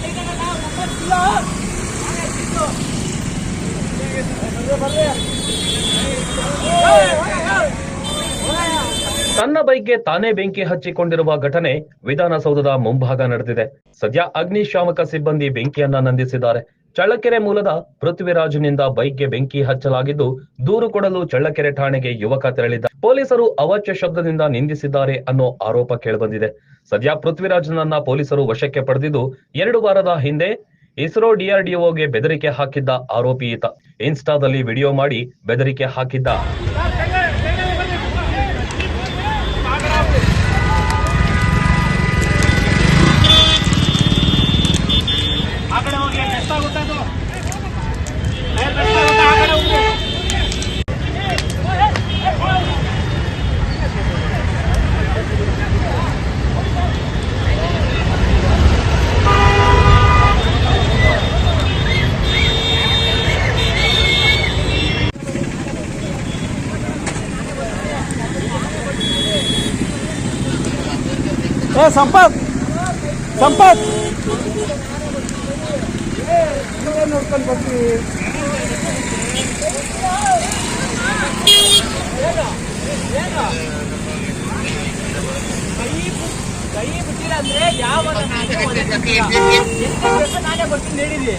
Hey, hey, hey. ತನ್ನ ಬೈಕ್ಗೆ ತಾನೇ ಬೆಂಕಿ ಹಚ್ಚಿಕೊಂಡಿರುವ ಘಟನೆ ವಿಧಾನಸೌಧದ ಮುಂಭಾಗ ನಡೆದಿದೆ. ಸದ್ಯ ಅಗ್ನಿಶಾಮಕ ಸಿಬ್ಬಂದಿ ಬೆಂಕಿಯನ್ನ ನಂದಿಸಿದ್ದಾರೆ. ಚಳ್ಳಕೆರೆ ಮೂಲದ ಪೃಥ್ವಿರಾಜ್ನಿಂದ ಬೈಕ್ಗೆ ಬೆಂಕಿ ಹಚ್ಚಲಾಗಿದ್ದು, ದೂರು ಕೊಡಲು ಚಳ್ಳಕೆರೆ ಠಾಣೆಗೆ ಯುವಕ ತೆರಳಿದ್ದ. ಪೊಲೀಸರು ಅವಾಚ್ಯ ಶಬ್ದದಿಂದ ನಿಂದಿಸಿದ್ದಾರೆ ಅನ್ನೋ ಆರೋಪ ಕೇಳಿಬಂದಿದೆ. ಸದ್ಯ ಪೃಥ್ವಿರಾಜ್ನನ್ನ ಪೊಲೀಸರು ವಶಕ್ಕೆ ಪಡೆದಿದ್ದು, ಎರಡು ವಾರದ ಹಿಂದೆ ಇಸ್ರೋ ಡಿಆರ್ಡಿಒಗೆ ಬೆದರಿಕೆ ಹಾಕಿದ್ದ ಆರೋಪಿ ಈತ. ಇನ್ಸ್ಟಾದಲ್ಲಿ ವಿಡಿಯೋ ಮಾಡಿ ಬೆದರಿಕೆ ಹಾಕಿದ್ದ. ಏ ಸಂಪತ್! ಸಂಪತ್! ನೋಡ್ಕೊಂಡು ಬರ್ತೀವಿ ಅಂದ್ರೆ ಯಾವ ನಾನೇ ಬರ್ತೀನಿ ನಾನೇ ಬರ್ತೀನಿ ಹೇಳಿದ್ವಿ